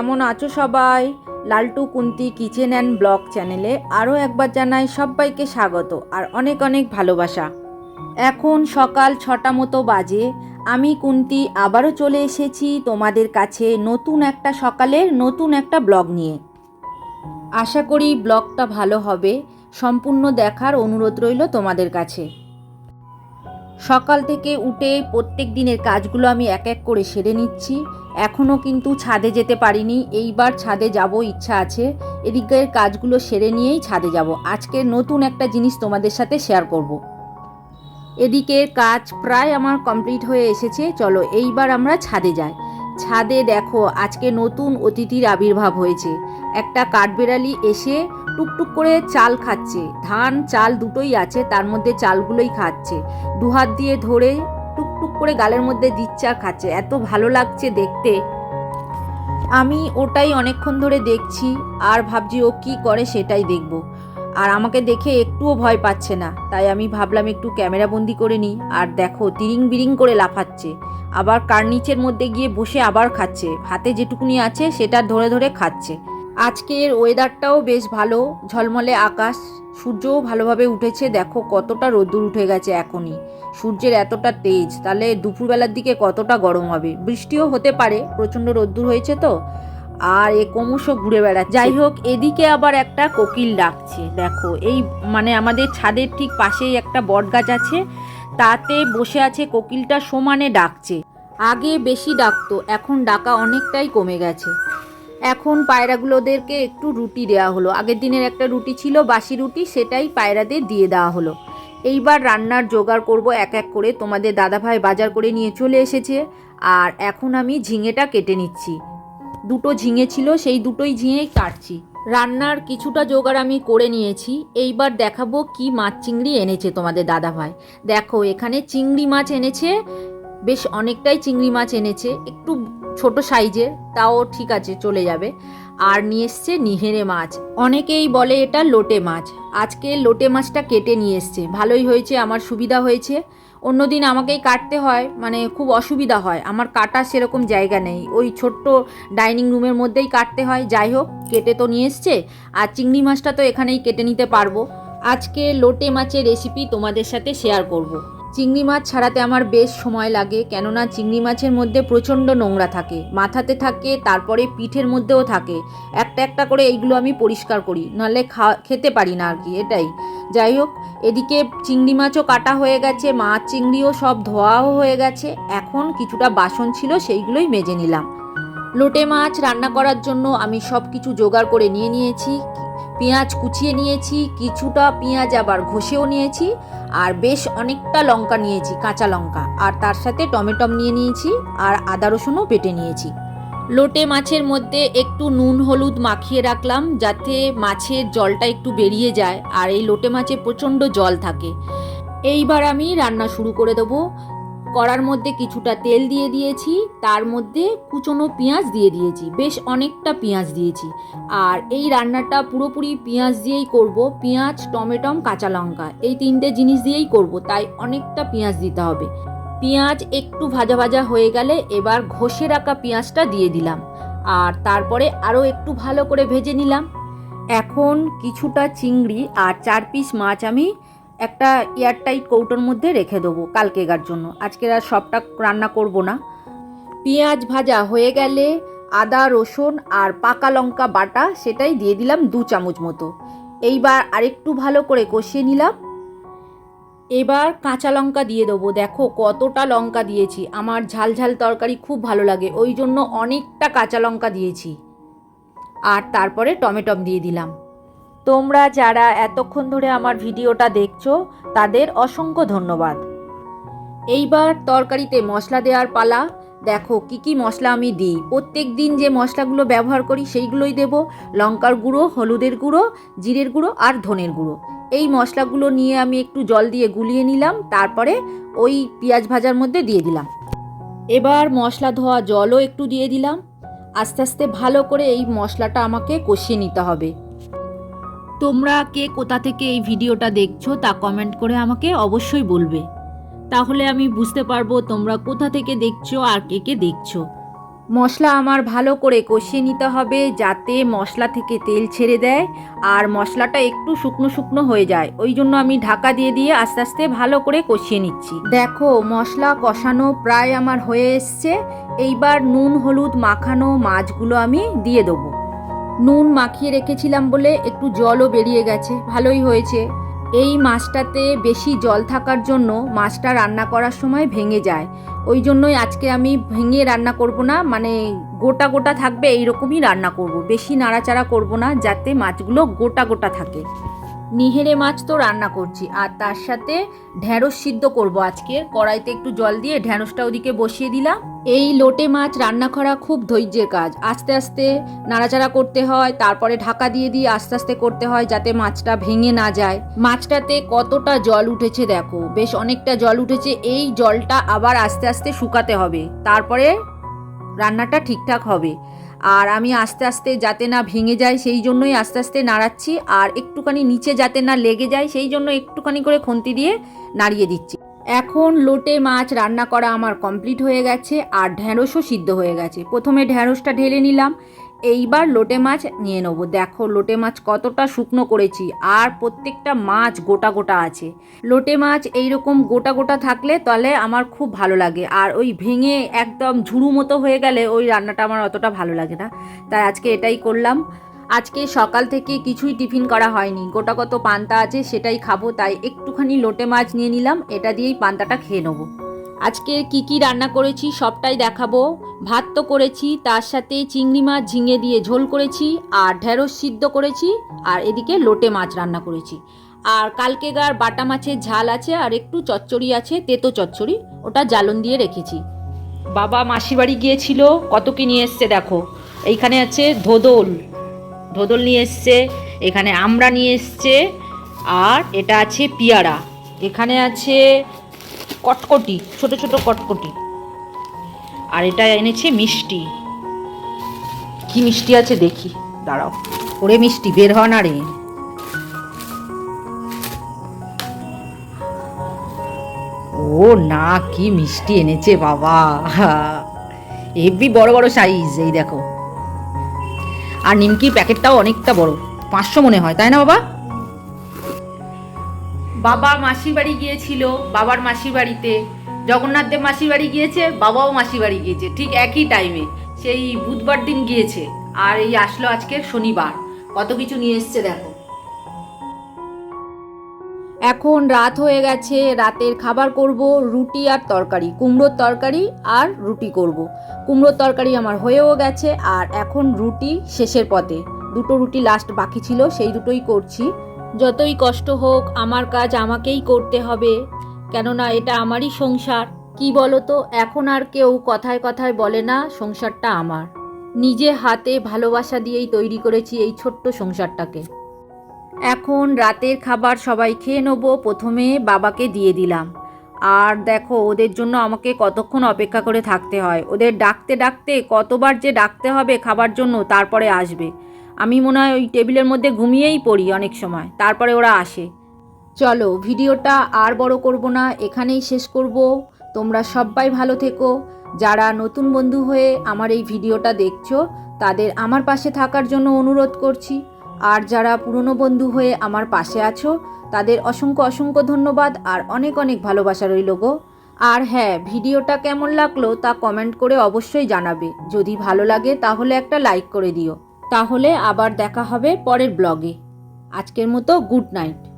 কেমন আছো সবাই? Laltu, Kunti, kitchen and blog চ্যানেলে আরও একবার জানাই সবাইকে স্বাগত আর অনেক অনেক ভালোবাসা। এখন সকাল ছটা মতো বাজে। আমি, কুন্তি, আবারও চলে এসেছি তোমাদের কাছে নতুন একটা সকালের নতুন একটা ব্লগ নিয়ে। আশা করি ব্লগটা ভালো হবে। সম্পূর্ণ দেখার অনুরোধ রইল তোমাদের কাছে। সকাল থেকে উঠে প্রত্যেক দিনের কাজগুলো আমি এক এক করে সেরে নিচ্ছি। এখনও কিন্তু ছাদে যেতে পারিনি, এইবার ছাদে যাব, ইচ্ছা আছে। এদিকের কাজগুলো সেরে নিয়েই ছাদে যাব। আজকে নতুন একটা জিনিস তোমাদের সাথে শেয়ার করব। এদিকের কাজ প্রায় আমার কমপ্লিট হয়ে এসেছে, চলো এইবার আমরা ছাদে যাই। ছাদে দেখো, আজকে নতুন অতিথির আবির্ভাব হয়েছে। একটা কাঠবেড়ালি এসে টুকটুক করে চাল খাচ্ছে। ধান, চাল দুটোই আছে, তার মধ্যে চালগুলোই খাচ্ছে। দুহাত দিয়ে ধরে টুকটুক করে গালের মধ্যে দিচ্ছে আর খাচ্ছে। এত ভালো লাগছে দেখতে। আমি ওটাই অনেকক্ষণ ধরে দেখছি, আর ভাবছি ও কি করে সেটাই দেখব। আর আমাকে দেখে একটুও ভয় পাচ্ছে না। তাই আমি ভাবলাম একটু ক্যামেরা বন্দি করে নিই। আর দেখো, তিরিং বিরিং করে লাফাচ্ছে। আবার কার নিচের মধ্যে গিয়ে বসে আবার খাচ্ছে। হাতে যেটুকুনি আছে সেটা ধরে ধরে খাচ্ছে। আজকের ওয়েদারটাও বেশ ভালো। ঝলমলে আকাশ। সূর্যও ভালোভাবে উঠেছে। দেখো, কতটা রোদ্দুর উঠে গেছে এখনই। সূর্যের এতটা তেজ। তাহলে দুপুরবেলার দিকে কতটা গরম হবে? বৃষ্টিও হতে পারে। প্রচণ্ড রোদ্দুর হয়েছে তো। আর এ ক্রমশ ঘুরে বেড়াচ্ছে। যাই হোক, এদিকে আবার একটা কোকিল ডাকছে। দেখো, এই মানে আমাদের ছাদের ঠিক পাশেই একটা বট গাছ আছে। তাতে বসে আছে কোকিলটা, সমানে ডাকছে। আগে বেশি ডাকতো, এখন ডাকা অনেকটাই কমে গেছে। এখন পায়রাগুলোদেরকে একটু রুটি দেওয়া হলো। আগের দিনের একটা রুটি ছিল, বাসি রুটি, সেটাই পায়রাদের দিয়ে দেওয়া হলো। এইবার রান্নার জোগাড় করব এক এক করে। তোমাদের দাদাভাই বাজার করে নিয়ে চলে এসেছে। আর এখন আমি ঝিঙেটা কেটে নিচ্ছি। দুটো ঝিঙে ছিল, সেই দুটোই ঝিঙেই কাটছি। রান্নার কিছুটা জোগাড় আমি করে নিয়েছি। এইবার দেখাবো কি মাছ চিংড়ি এনেছে তোমাদের দাদাভাই। দেখো, এখানে চিংড়ি মাছ এনেছে, বেশ অনেকটাই চিংড়ি মাছ এনেছে। একটু ছোট সাইজের, তাও ঠিক আছে, চলে যাবে। আর নিয়ে এসছে নিহেরে মাছ। অনেকেই বলে এটা লোটে মাছ। আজকে লোটে মাছটা কেটে নিয়ে এসছে। ভালোই হয়েছে, আমার সুবিধা হয়েছে। অন্যদিন আমাকেই কাটতে হয় মানে খুব অসুবিধা হয়। আমার কাটার সেরকম জায়গা নেই। ওই ছোট্ট ডাইনিং রুমের মধ্যেই কাটতে হয়। যাই হোক, কেটে তো নিয়ে এসছে। আর চিংড়ি মাছটা তো এখানেই কেটে নিতে পারব। আজকে লোটে মাছের রেসিপি তোমাদের সাথে শেয়ার করব। চিংড়ি মাছ ছাড়াতে আমার বেশ সময় লাগে, কেননা চিংড়ি মাছের মধ্যে প্রচণ্ড নোংরা থাকে। মাথাতে থাকে, তারপরে পিঠের মধ্যেও থাকে। একটা একটা করে এইগুলো আমি পরিষ্কার করি। নাহলে খা, খেতে পারি না আর কি, এটাই। যাই হোক, এদিকে চিংড়ি মাছও কাটা হয়ে গেছে, মাছ চিংড়িও সব ধোয়াও হয়ে গেছে। এখন কিছুটা বাসন ছিল, সেইগুলোই মেজে নিলাম। লোটে মাছ রান্না করার জন্য আমি সব কিছু জোগাড় করে নিয়ে নিয়েছি, পেঁয়াজ কুচিয়ে নিয়েছি, কিছুটা পেঁয়াজ আবার ঘষেও নিয়েছি, আর বেশ অনেকটা লঙ্কা নিয়েছি, কাঁচা লঙ্কা। আর তার সাথে টমেটম নিয়ে নিয়েছি, আর আদা রসুনও বেটে নিয়েছি। লোটে মাছের মধ্যে একটু নুন, হলুদ মাখিয়ে রাখলাম যাতে মাছের জলটা একটু বেরিয়ে যায় আর এই লোটে মাছে প্রচণ্ড জল থাকে। এইবার আমি রান্না শুরু করে দেবো। কড়ার মধ্যে কিছুটা তেল দিয়ে দিয়েছি, তার মধ্যে কুচনো পেঁয়াজ দিয়ে দিয়েছি, বেশ অনেকটা পেঁয়াজ দিয়েছি। আর এই রান্নাটা পুরোপুরি পেঁয়াজ দিয়েই করব, পেঁয়াজ, টমেটম, কাঁচা লঙ্কা, এই তিনটে জিনিস দিয়েই করব, তাই অনেকটা পেঁয়াজ দিতে হবে। পেঁয়াজ একটু ভাজা ভাজা হয়ে গেলে এবার ঘষে রাখা পেঁয়াজটা দিয়ে দিলাম। আর তারপরে আরও একটু ভালো করে ভেজে নিলাম। এখন কিছুটা চিংড়ি আর চার পিস মাছ আমি একটা এয়ারটাইট কৌটোর মধ্যে রেখে দেবো কালকেগার জন্য। আজকে আর সবটা রান্না করব না। পেঁয়াজ ভাজা হয়ে গেলে আদা, রসুন আর পাকা লঙ্কা বাটা সেটাই দিয়ে দিলাম দু চামচ মতো। এইবার আরেকটু ভালো করে কষিয়ে নিলাম। এবার কাঁচা লঙ্কা দিয়ে দেবো। দেখো কতটা লঙ্কা দিয়েছি। আমার ঝাল ঝাল তরকারি খুব ভালো লাগে, ওই জন্য অনেকটা কাঁচা লঙ্কা দিয়েছি। আর তারপরে টমেটম দিয়ে দিলাম। তোমরা যারা এতক্ষণ ধরে আমার ভিডিওটা দেখছ, তাদের অসংখ্য ধন্যবাদ। এইবার তরকারিতে মশলা দেওয়ার পালা। দেখো, কি কি মশলা আমি দিই। প্রত্যেক দিন যে মশলাগুলো ব্যবহার করি, সেইগুলোই দেব। লঙ্কার গুঁড়ো, হলুদের গুঁড়ো, জিরের গুঁড়ো আর ধনের গুঁড়ো। এই মশলাগুলো নিয়ে আমি একটু জল দিয়ে গুলিয়ে নিলাম, তারপরে ওই পেঁয়াজ ভাজার মধ্যে দিয়ে দিলাম। এবার মশলা ধোয়া জলও একটু দিয়ে দিলাম। আস্তে আস্তে ভালো করে এই মশলাটা আমাকে কষিয়ে নিতে হবে। তোমরা কে কোথা থেকে এই ভিডিওটা দেখছ তা কমেন্ট করে আমাকে অবশ্যই বলবে। তাহলে আমি বুঝতে পারব তোমরা কোথা থেকে দেখছ আর কে কে দেখছ। মশলা আমার ভালো করে কষিয়ে নিতে হবে যাতে মশলা থেকে তেল ছেড়ে দেয় আর মশলাটা একটু শুকনো শুকনো হয়ে যায়। ওই জন্য আমি ঢাকা দিয়ে দিয়ে আস্তে আস্তে ভালো করে কষিয়ে নিচ্ছি। দেখো, মশলা কষানো প্রায় আমার হয়ে এসছে। এইবার নুন, হলুদ মাখানো মাছগুলো আমি দিয়ে দেবো। নুন মাখিয়ে রেখেছিলাম বলে একটু জলও বেরিয়ে গেছে। ভালোই হয়েছে। এই মাছটাতে বেশি জল থাকার জন্য মাছটা রান্না করার সময় ভেঙে যায়। ওই জন্যই আজকে আমি ভেঙে রান্না করব না মানে গোটা গোটা থাকবে, এইরকমই রান্না করব। বেশি নাড়াচাড়া করব না, যাতে মাছগুলো গোটা গোটা থাকে। নিহেরে মাছ তো রান্না করছি, আর তার সাথে ঢ্যাঁড়স সিদ্ধ করব আজকে। কড়াইতে একটু জল দিয়ে ঢ্যাঁড়সটা ওদিকে বসিয়ে দিলাম। এই লোটে মাছ রান্না করা খুব ধৈর্যের কাজ। আস্তে আস্তে নাড়াচাড়া করতে হয়, তারপরে ঢাকা দিয়ে দিয়ে আস্তে আস্তে করতে হয় যাতে মাছটা ভেঙে না যায়। মাছটাতে কতটা জল উঠেছে দেখো, বেশ অনেকটা জল উঠেছে। এই জলটা আবার আস্তে আস্তে শুকাতে হবে, তারপরে রান্নাটা ঠিকঠাক হবে। আর আমি আস্তে আস্তে যাতে না ভেঙে যায়, সেই জন্যই আস্তে আস্তে নাড়াচ্ছি। আর একটুখানি নিচে যাতে না লেগে যায়, সেই জন্য একটুখানি করে খন্তি দিয়ে নাড়িয়ে দিচ্ছি। এখন লোটে মাছ রান্না করা আমার কমপ্লিট হয়ে গেছে, আর ঢ্যাঁড়সও সিদ্ধ হয়ে গেছে। প্রথমে ঢ্যাঁড়সটা ঢেলে নিলাম। এইবার লোটে মাছ নিয়ে নেব। দেখো লোটে মাছ কতটা শুকনো করেছি, আর প্রত্যেকটা মাছ গোটা গোটা আছে। লোটে মাছ এইরকম গোটা গোটা থাকলে তাহলে আমার খুব ভালো লাগে, আর ওই ভেঙে একদম ঝুড়ু মতো হয়ে গেলে ওই রান্নাটা আমার অতটা ভালো লাগে না। তাই আজকে এটাই করলাম। আজকে সকাল থেকে কিছুই টিফিন করা হয়নি, গোটা কত পান্তা আছে সেটাই খাব, তাই একটুখানি লোটে মাছ নিয়ে নিলাম, এটা দিয়েই পান্তাটা খেয়ে নেব। আজকে কি কি রান্না করেছি সবটাই দেখাবো। ভাত তো করেছি, তার সাথে চিংড়ি মাছ ঝিঙে দিয়ে ঝোল করেছি, আর ঢেঁড়স সিদ্ধ করেছি, আর এদিকে লোটে মাছ রান্না করেছি। আর কালকেগার বাটা মাছের ঝাল আছে, আর একটু চচ্চড়ি আছে, তেতো চচ্চড়ি, ওটা জ্বালন দিয়ে রেখেছি। বাবা মাসির বাড়ি গিয়েছিল, কত কি নিয়ে এসছে দেখো। এইখানে আছে ধোদল ধোদল নিয়ে এসছে, এখানে আমরা নিয়ে এসছে, আর এটা আছে পিয়ারা। এখানে আছে কটকটি, ছোট ছোট কটকটি। আর এটা এনেছে মিষ্টি। কি মিষ্টি আছে দেখি, দাঁড়াও। ওরে মিষ্টি, বের হয় না রে। ও না, কি মিষ্টি এনেছে বাবা। হেভি বড় বড় সাইজ এই দেখো। আর নিমকির প্যাকেটটাও অনেকটা বড়, পাঁচশো মনে হয়, তাই না বাবা? বাবা মাসির বাড়ি গিয়েছিল, বাবার মাসির বাড়িতে। জগন্নাথ দেব মাসির বাড়ি গিয়েছে, বাবাও মাসির বাড়ি গিয়েছে, ঠিক একই টাইমে সেই বুধবার দিন গিয়েছে, আর এই আসলো আজকে শনিবার। কত কিছু নিয়ে এসছে দেখো। এখন রাত হয়ে গেছে, রাতের খাবার করব, রুটি আর তরকারি, কুমড়োর তরকারি আর রুটি করব। কুমড়োর তরকারি আমার হয়েও গেছে, আর এখন রুটি শেষের পথে। দুটো রুটি লাস্ট বাকি ছিল, সেই দুটোই করছি। যতই কষ্ট হোক, আমার কাজ আমাকেই করতে হবে। কেননা এটা আমারই সংসার। কি বলো তো এখন আর কেউ কথায় কথায় বলে না সংসারটা আমার। নিজে হাতে ভালোবাসা দিয়েই তৈরি করেছি এই ছোট্ট সংসারটাকে। এখন রাতের খাবার সবাই খেয়ে নেব, প্রথমে বাবাকে দিয়ে দিলাম। আর দেখো, ওদের জন্য আমাকে কতক্ষণ অপেক্ষা করে থাকতে হয়। ওদের ডাকতে ডাকতে কতবার যে ডাকতে হবে খাবার জন্য, তারপরে আসবে। আমি মনে হয় ওই টেবিলের মধ্যে ঘুমিয়েই পড়ি অনেক সময়। তারপরে ওরা আসে। চলো, ভিডিওটা আর বড় করব না, এখানেই শেষ করব। তোমরা সবাই ভালো থেকো। যারা নতুন বন্ধু হয়ে আমার এই ভিডিওটা দেখছ, তাদের আমার পাশে থাকার জন্য অনুরোধ করছি। আর যারা পুরনো বন্ধু হয়ে আমার পাশে আছো, তাদের অসংখ্য অসংখ্য ধন্যবাদ আর অনেক অনেক ভালোবাসা রইল গো। আর হ্যাঁ ভিডিওটা কেমন লাগল তা কমেন্ট করে অবশ্যই জানাবে। যদি ভালো লাগে তাহলে একটা লাইক করে দিও। তাহলে আবার দেখা হবে পরের ব্লগে। আজকের মতো গুড নাইট।